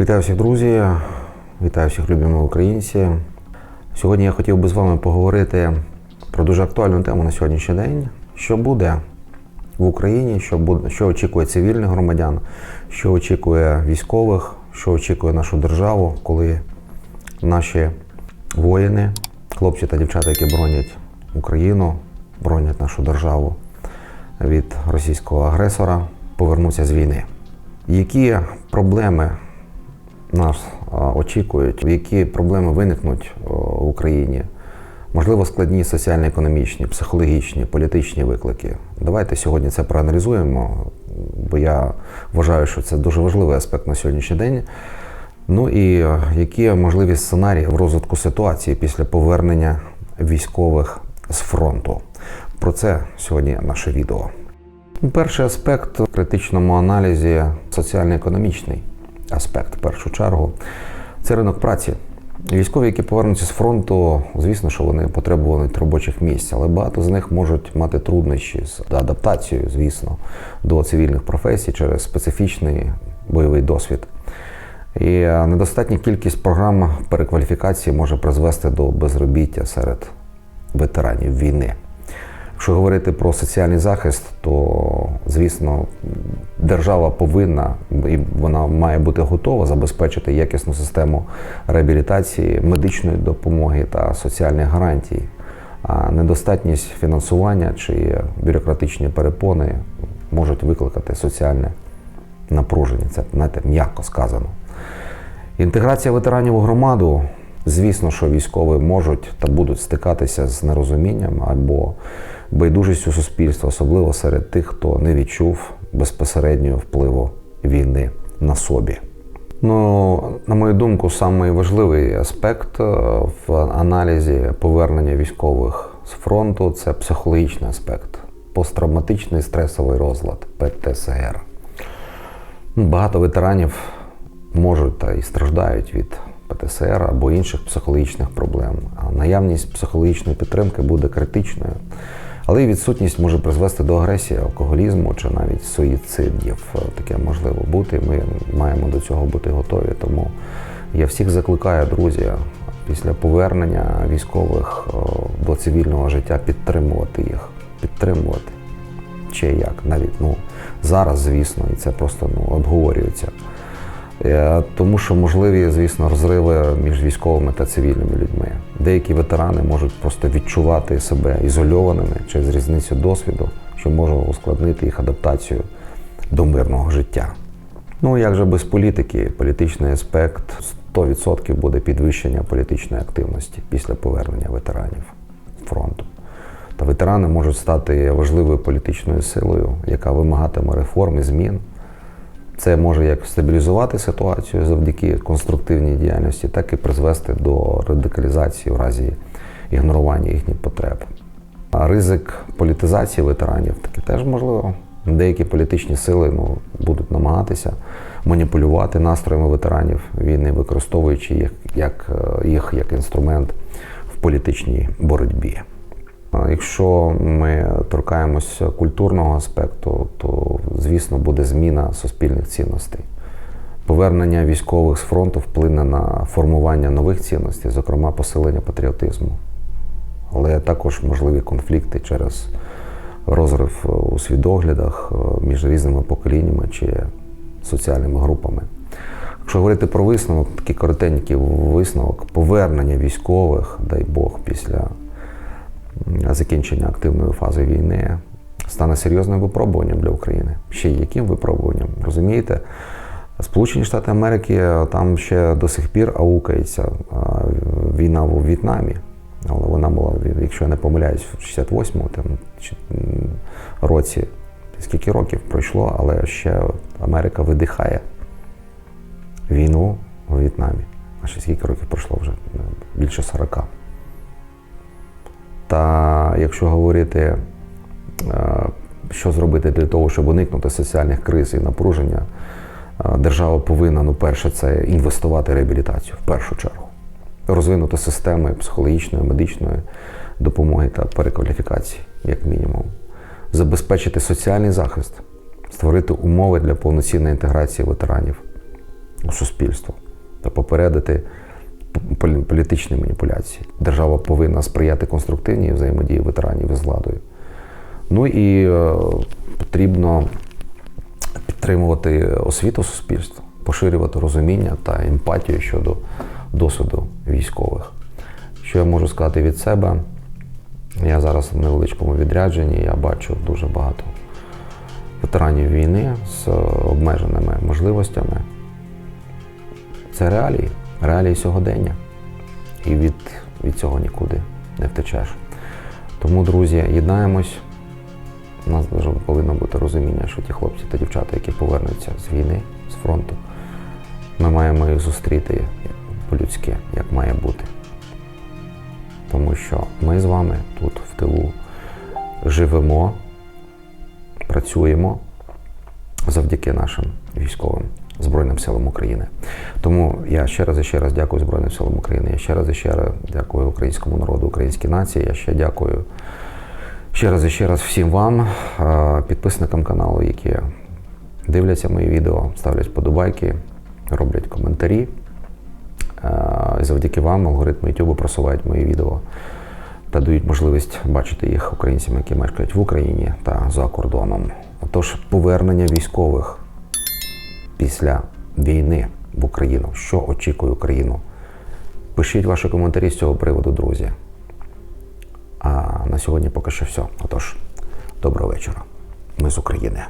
Вітаю всіх друзі, вітаю всіх любимі українці. Сьогодні я хотів би з вами поговорити про дуже актуальну тему на сьогоднішній день. Що буде в Україні, що буде, що очікує цивільних громадян, що очікує військових, що очікує нашу державу, коли наші воїни, хлопці та дівчата, які бронять Україну, бронять нашу державу від російського агресора, повернуться з війни. Які проблеми нас очікують, які проблеми виникнуть в Україні? Можливо, складні соціально-економічні, психологічні, політичні виклики. Давайте сьогодні це проаналізуємо, бо я вважаю, що це дуже важливий аспект на сьогоднішній день. Ну і е, які можливі сценарії в розвитку ситуації після повернення військових з фронту? Про це сьогодні наше відео. Перший аспект в критичному аналізі соціально-економічний аспект, в першу чергу, це ринок праці. Військові, які повернуться з фронту, звісно, що вони потребують робочих місць, але багато з них можуть мати труднощі з адаптацією, звісно, до цивільних професій через специфічний бойовий досвід. І е, недостатня кількість програм перекваліфікації може призвести до безробіття серед ветеранів війни. Якщо говорити про соціальний захист, то звісно держава повинна і вона має бути готова забезпечити якісну систему реабілітації, медичної допомоги та соціальних гарантій. А недостатність фінансування чи бюрократичні перепони можуть викликати соціальне напруження. Це знаєте, м'яко сказано. Інтеграція ветеранів у громаду. Звісно, що військові можуть та будуть стикатися з нерозумінням або байдужістю суспільства, особливо серед тих, хто не відчув безпосереднього впливу війни на собі. Ну, на мою думку, найважливий аспект е, в аналізі повернення військових з фронту це психологічний аспект, посттравматичний стресовий розлад ПТСР. Ну, Багато ветеранів можуть та і страждають від ПТСР або інших психологічних проблем. А наявність психологічної підтримки буде критичною, але відсутність може призвести до агресії, алкоголізму чи навіть суїцидів. Таке можливо бути. Ми маємо до цього бути готові. Тому я всіх закликаю, друзі, після повернення військових до цивільного життя підтримувати їх, підтримувати. Чи як навіть ну зараз, звісно, і це просто ну обговорюється. Е, Тому що можливі, звісно, розриви між військовими та цивільними людьми. Деякі ветерани можуть просто відчувати себе ізольованими через різницю досвіду, що може ускладнити їх адаптацію до мирного життя. Ну як же без політики, політичний аспект 100% буде підвищення політичної активності після повернення ветеранів фронту. Та ветерани можуть стати важливою політичною силою, яка вимагатиме реформ і змін. Це може як стабілізувати ситуацію завдяки конструктивній діяльності, так і призвести до радикалізації в разі ігнорування їхніх потреб. А ризик політизації ветеранів таки теж можливо. Деякі політичні сили ну, будуть намагатися маніпулювати настроями ветеранів війни, використовуючи їх як, їх як інструмент в політичній боротьбі. Якщо ми торкаємося культурного аспекту, то звісно буде зміна суспільних цінностей. Повернення військових з фронту вплине на формування нових цінностей, зокрема посилення патріотизму, але також можливі конфлікти через розрив у свідоглядах між різними поколіннями чи соціальними групами. Якщо говорити про висновок, такий коротенький висновок, повернення військових, дай Бог, після закінчення активної фази війни стане серйозним випробуванням для України. Ще яким випробуванням? Розумієте? Сполучені Штати Америки там ще до сих пір аукається війна у В'єтнамі. Але вона була, якщо я не помиляюсь, в 68-му там, році. Скільки років пройшло, але ще Америка видихає війну у В'єтнамі. А ще скільки років пройшло вже? Більше 40. Якщо говорити, що зробити для того, щоб уникнути соціальних криз і напруження, держава повинна, ну, перше, це інвестувати в реабілітацію в першу чергу, розвинути системи психологічної, медичної допомоги та перекваліфікації, як мінімум, забезпечити соціальний захист, створити умови для повноцінної інтеграції ветеранів у суспільство. Та попередити політичні маніпуляції. Держава повинна сприяти конструктивній взаємодії ветеранів із владою. Ну і е, потрібно підтримувати освіту суспільства, поширювати розуміння та емпатію щодо досвіду військових. Що я можу сказати від себе? Я зараз в невеличкому відрядженні, я бачу дуже багато ветеранів війни з обмеженими можливостями. Це реалії, реалії сьогодення. І від, від цього нікуди не втечеш. Тому, друзі, єднаємось. У нас повинно бути розуміння, що ті хлопці та дівчата, які повернуться з війни, з фронту, ми маємо їх зустріти по-людськи, як має бути. Тому що ми з вами тут в тилу живемо, працюємо завдяки нашим військовим Збройним силам України. Тому я ще раз і ще раз дякую Збройним силам України. Я ще раз і ще раз дякую українському народу, українській нації. Я ще дякую ще раз і ще раз всім вам, е, підписникам каналу, які дивляться мої відео, ставлять вподобайки, роблять коментарі. Е, Завдяки вам алгоритми YouTube просувають мої відео та дають можливість бачити їх українцям, які мешкають в Україні та за кордоном. Отож, повернення військових після війни в Україну. Що очікує Україну? Пишіть ваші коментарі з цього приводу, друзі. А на сьогодні поки що все. Отож, доброго вечора. Ми з України.